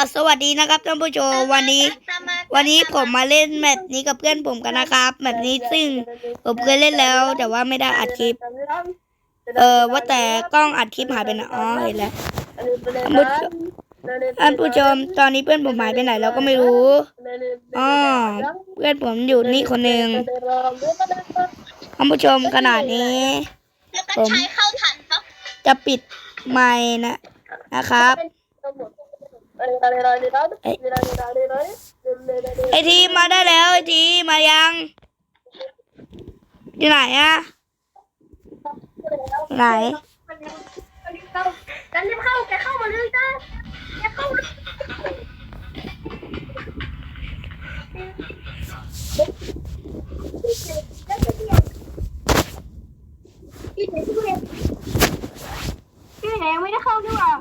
าวสวัสดีนะครับท่านผู้ชมวันนี้ วันนี้ผมมาเล่นแมปนี้กับเพื่อนผมกันนะครับแมปนี้ซึ่งผมเคยเล่นแล้ว แต่ว่าไม่ได้อัดคลิป เออว่าแต่กล้องอัดคลิปหายไปไหนอ๋อเห็นแล้วท่านผู้ชมตอนนี้เพื่อนผมหายไปไหนเราก็ไม่รู้อ๋อเพื่อนผมอยู่นี่คนหนึ่งท่านผู้ชมขนาดนี้แล้วก็ใช้เข้าทันปะจะปิดไมค์นะนะครับ ไอทีมาได้แล้วไอทีมายังอยู่ไหนอะไหนกันรีบเข้าแกเข้ามาเลยจ้าแกเข้ามาพี่ไหนยังไม่ได้เข้าด้วยอะ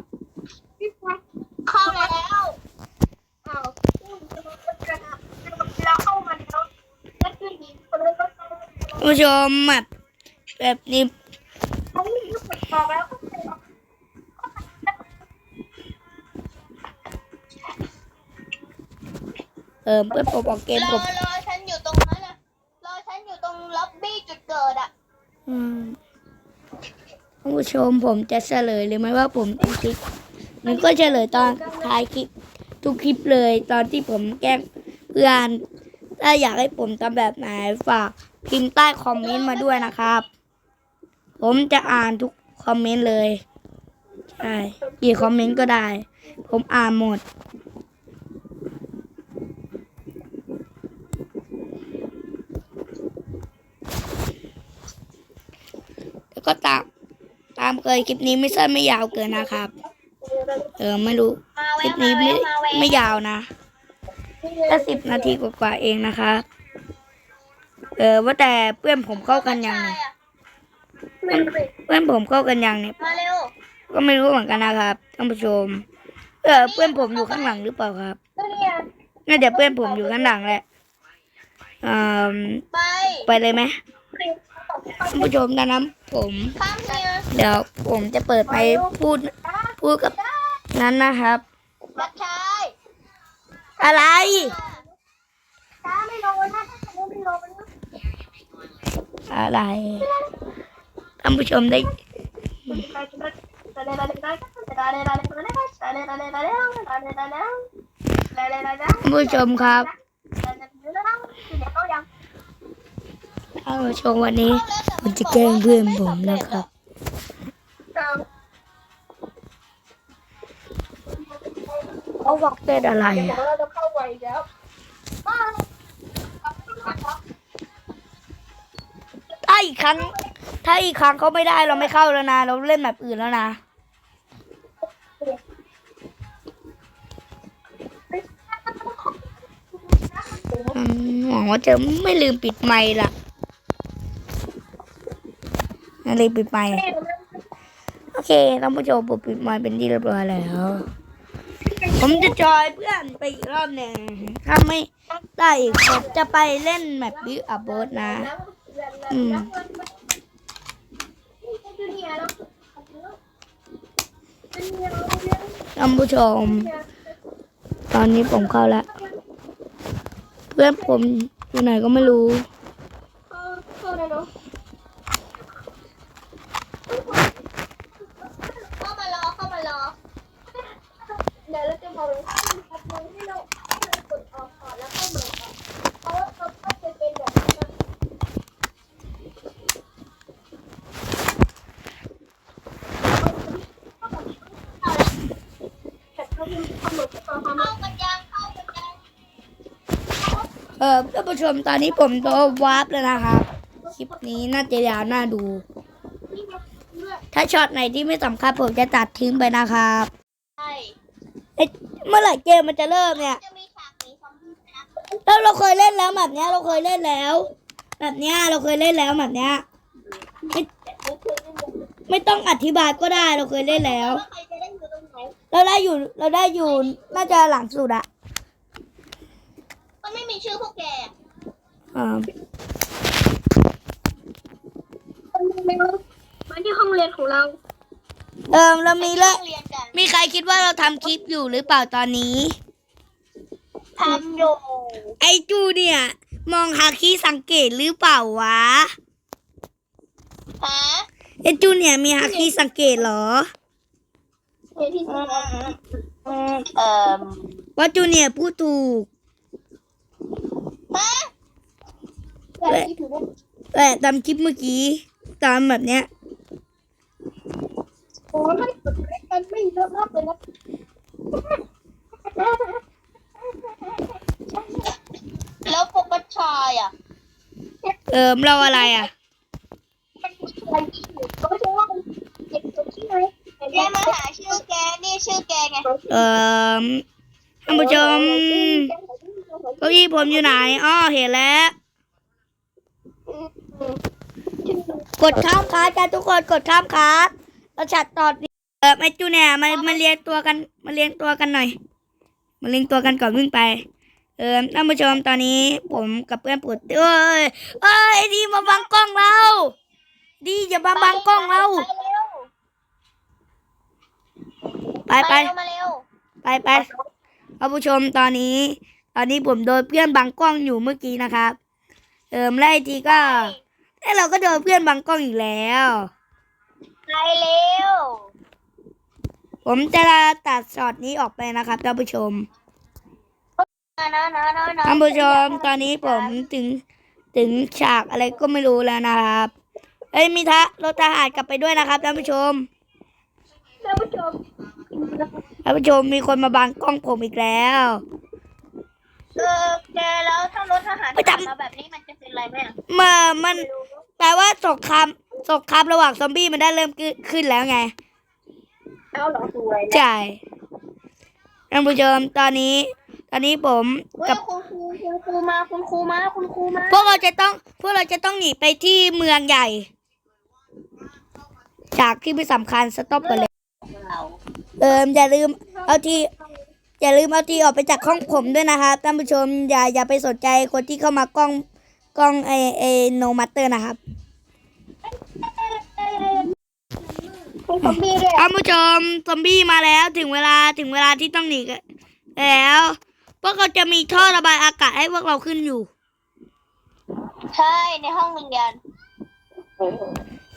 เข้าแล้วอ้าวเราเข้ามาแล้วแล้วขึ้นอีกคนเลยก็เข้า ท่าน ผู้ชมแบบแบบนี้เขาไม่รู้กดบอกแล้วเออเพื่อนผมออกเกมรผอมรอฉันอยู่ตรงนั้นอะรอฉันอยู่ตรงล็อบบี้จุดเกิดอะอืมท่านผู้ชมผมจะเฉลยเลยไหมว่าผมทุกคลิปมันก็เฉลยตอนท้ายคลิป ทุกคลิปเลย ตอนที่ผมแกล้งเพื่อนถ้าอยากให้ผมทำแบบไหนฝาก พิมพ์ใต้คอมเมนต์มาด้วยนะครับ ผมจะอ่านทุกคอมเมนต์เลย ใช่กี่คอมเมนต์ก็ได้ ผมอ่านหมด แล้วก็ตามตามเคยคลิปนี้ไม่สั้นไม่ยาวเกินนะครับ เออไม่รู้คลิปนี้ไม่ไม่ยาวนะแค่สิบนาทีกว่าๆเองนะคะ เออว่าแต่เพื่อนผมเข้ากันยังเนี่ยเพื่อนผมเข้ากันยังเนี่ยมาเร็วก็ไม่รู้เหมือนกันนะครับท่านผู้ชม เออเพื่อนผมอยู่ข้างหลังหรือเปล่าครับก็เนี่ยน่าจะเพื่อนผมอยู่ข้างหลังแหละอืมไปไปเลยไหมท่านผู้ชมดังนั้นผมข้ามเนี่ยเดี๋ยวผมจะเปิดไปพูดพูดกับนั้นนะครับรักชายอะไรช้าไม่ลงนะถ้าฉันไม่ลงมัน อะไรท่านผู้ชมได้ท่านผู้ชมครับท่านผู้ชมวันนี้ผมจะแกล้งเพื่อนผมนะครับเขาบอกเต้นอะไรอะ อีกครั้ง ถ้าอีกครั้งเขาไม่ได้เราไม่เข้าแล้วนะ เราเล่นแบบอื่นแล้วนะหวังว่าจะไม่ลืมปิดไมค์ล่ะไม่ลืมปิดไมค์โอเคท่านผู้ชมผมปิดไมค์เป็นที่เรียบร้อยแล้ว ผมจะจอยเพื่อนไปอีกรอบหนึ่งถ้าไม่ได้อีกผมจะไปเล่นแมปบิวอัพโบสนะ อืมท่านผู้ชม ตอนนี้ผมเข้าแล้ว เพื่อนผมอยู่ไหนก็ไม่รู้ เข้ามารอเข้ามารอ เดี๋ยวเราจะบอกเลยให้เรากดออกก่อนแล้วเข้ามาเพราะว่าเขาก็จะเป็นแบบนี้ เข้ากันยังเข้ากันยังเออท่านผู้ชมตอนนี้ผมโดนวาร์ปแล้วนะครับ คลิปนี้น่าจะยาวน่าดู ถ้าช็อตไหนที่ไม่สำคัญผมจะตัดทิ้งไปนะครับใช่เอ๊ะเมื่อไหร่เกมมันจะเริ่มเนี่ยจะมีฉากหนีซอมบี้นะแล้วเราเคยเล่นแล้วแบบเนี้ย เราเคยเล่นแล้ว แบบเนี้ยเราเคยเล่นแล้วแบบเนี้ยไม่ไม่ต้องอธิบายก็ได้เราเคยเล่นแล้ว เราได้อยู่ เราได้อยู่น่าจะหลังสุดอะมันไม่มีชื่อพวกแกอ่ามาที่ห้องเรียนของเราเออเรามีเรื่องเรียนกันมีใครคิดว่าเราทำคลิปอยู่หรือเปล่าตอนนี้ ทำอยู่ไอจูเนี่ย มองหาคีสังเกตหรือเปล่าวะฮะไอจูเนี่ยมีหาคีสังเกตเหรอ อืมอืมเอ่อว่าจูเนี่ยพูดถูกแต่ตามคลิปเมื่อกี้ ตามแบบเนี้ยโอ้ยมันมันไม่เยอะมากเลยนะแล้วปกชายอะ เออเราอะไรอะ มันอะไรที่อยู่ก็ไม่ใช่ว่ามันเด็กสุดที่ไหนแกมาหาชื่อแก นี่ ชื่อแกไงเออท่านผู้ชมเก้าอี้ผมอยู่ไหนอ้อเห็นแล้ว กดข้ามคาร์ดกันทุกคนกดข้ามคาเราจัดตอนี้เออไอจูเนี่ยมามาเรียงตัวกัน มาเรียงตัวกันหน่อย มาเรียงตัวกันก่อนวิ่งไป เออท่านผู้ชมตอนนี้ผมกับเพื่อนปวดเอ้ยเอ้ยดีมาบังกล้องเรา ดีอย่ามาบังกล้องเรา ไปไปมาเร็วไปไปท่านผู้ชมตอนนี้ ตอนนี้ผมโดนเพื่อนบังกล้องอยู่เมื่อกี้นะครับเอิมไล่ทีก็ไอ้เราก็โดนเพื่อนบังกล้องอีกแล้วไปเร็วผมจะตัดช็อตนี้ออกไปนะครับท่านผู้ชมนะนะนะนะนะท่านผู้ชมตอนนี้ผมถึงถึงฉากอะไรก็ไม่รู้แล้วนะครับ เอ้ยมีทะรถทหารกลับไปด้วยนะครับท่านผู้ชมท่านผู้ชม ท่านผู้ชมมีคนมาบังกล้องผมอีกแล้วเออแกแล้วถ้ารถทหารไปจับมาแบบนี้มันจะเป็นไรไหมอะเมื่อมันแปลว่าสงครามสงครามระหว่างซอมบี้มันได้เริ่มขึ้นแล้วไงเอาเหรอสวยนะใช่ท่านผู้ชมตอนนี้ ตอนนี้ผมเฮ้ยกับคุณครูคุณครูมาคุณครูมาคุณครูมาพวกเราจะต้องพวกเราจะต้องหนีไปที่เมืองใหญ่จากที่ไม่สำคัญสต็อปกันเลย เราเอิมอย่าลืมเอาทีอย่าลืมเอาทีออกไปจากห้องผมด้วยนะครับท่านผู้ชมอย่าอย่าไปสนใจคนที่เข้ามากล้องกล้องเอเอโนมัตเตอร์นะครับคุณครูมีเลยท่านผู้ชมซอมบี้มาแล้วถึงเวลาถึงเวลาที่ต้องหนีกันแล้วพวกเราจะมีท่อระบายอากาศให้พวกเราขึ้นอยู่ ใช่ในห้องเรียน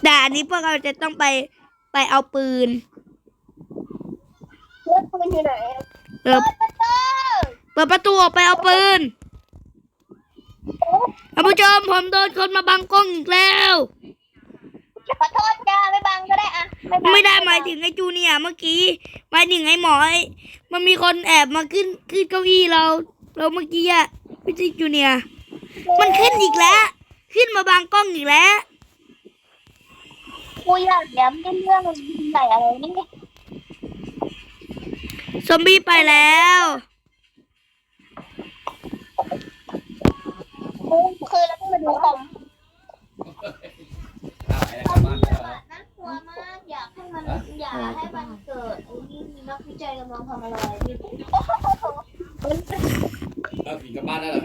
แต่อันนี้พวกเราจะต้องไปไปเอาปืนเลือด ปืนอยู่ไหนเออประตูเปิดประตูออกไปเอาปืนท่านผู้ชมผมโดนคนมาบังกล้องอีกแล้ว ขอโทษจ้าไม่บังก็ได้อะบังไม่ได้หมายถึงไอ้จูเนียร์เมื่อกี้หมายถึงไอ้หมอไอ้มันมีคนแอบมาขึ้นขึ้นเก้าอี้เราเราเมื่อกี้อะไม่ใช่จูเนียร์มันขึ้นอีกแล้ว ขึ้นมาบังกล้องอีกแล้ว กูอยากย้ำเรื่องใส่อะไรนี่ซ อมบี้ไปแล้วคือเราต้องมาดูคอมเอาไปแล้วกลับบ้านแล้วเหรอน่ากลัวมากอยากให้มันอยากให้มันเกิดไอ้นี่มีนักวิจัยกำลังทำอะไรนี่เอาผีกลับบ้านแล้วเหรอ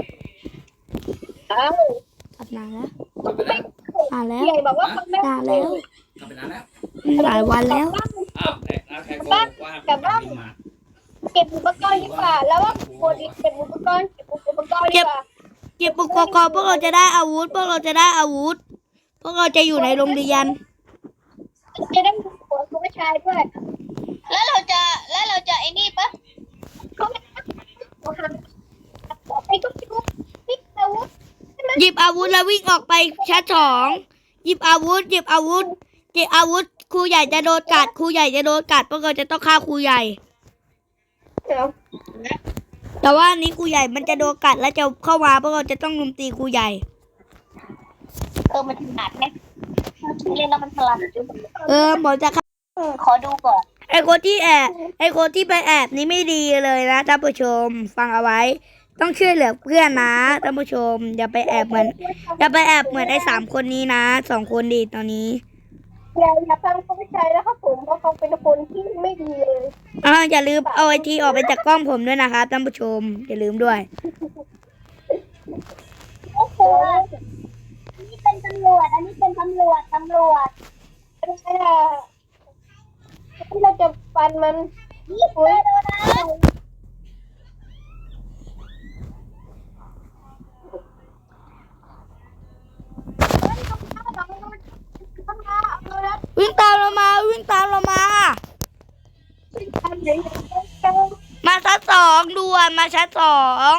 อ้าวตัดนานแล้วกลับไปแล้วนานแล้วใหญ่บอกว่าคนแม่นานแล้วกลับไปนานแล้วหลายวันแล้วอ้าวแต่แล้วแค่โกหกว่าห้ามกลับบ้านมาเก็บอุปกรณ์ดีกว่า แล้วว่าคนเก็บอุปกรณ์เก็บอุปกรณ์ดีกว่าเก็บอุปกรณ์พวกเราจะได้อาวุธ พวกเราจะได้อาวุธ พวกเราจะอยู่ในโรงเรียน จะได้ดูหัวคุณผู้ชายด้วย แล้วเราจะแล้วเราจะไอ้นี่ปะเขาไม่ไอ้ก็ไม่รู้นี่อาวุธหยิบอาวุธแล้ววิ่งออกไปชั้นสองหยิบอาวุธ หยิบอาวุธหยิบอาวุธครูใหญ่จะโดนกัดครูใหญ่จะโดนกัดพวกเราจะต้องฆ่าครูใหญ่เดี๋ยว แต่ว่าอันนี้ครูใหญ่มันจะโดนกัดแล้วจะเข้ามาพวกเราจะต้องลุมตีครูใหญ่ เออมันถนัดไหมเล่นแล้วมันถนัดเออผมจะฆ่าขอดูก่อน ไอคนที่แอบไอคนที่ไปแอบนี่ไม่ดีเลยนะท่านผู้ชมฟังเอาไว้ ต้องช่วยเหลือเพื่อนนะท่านผู้ชมอย่าไปแอบเหมือนอย่าไปแอบเหมือนไอ้สามคนนี้นะสองคนดีตอนนี้ อย่าอย่ฟังเขาไม่ใจแล้วครับผมเพราะเขาเป็นคนที่ไม่ดีเลยอ่าอย่าลืมเอาไอทีออกไปจากกล้องผมด้วยนะครับท่านผู้ชม อย่าลืมด้วย โอ้โหนี่เป็นตำรวจ อันนี้เป็นตำรวจตำรวจเป็นแค่ที่เราจะฟันมันนี่เลย มาชั้นสองด่วนมาชั้นสอง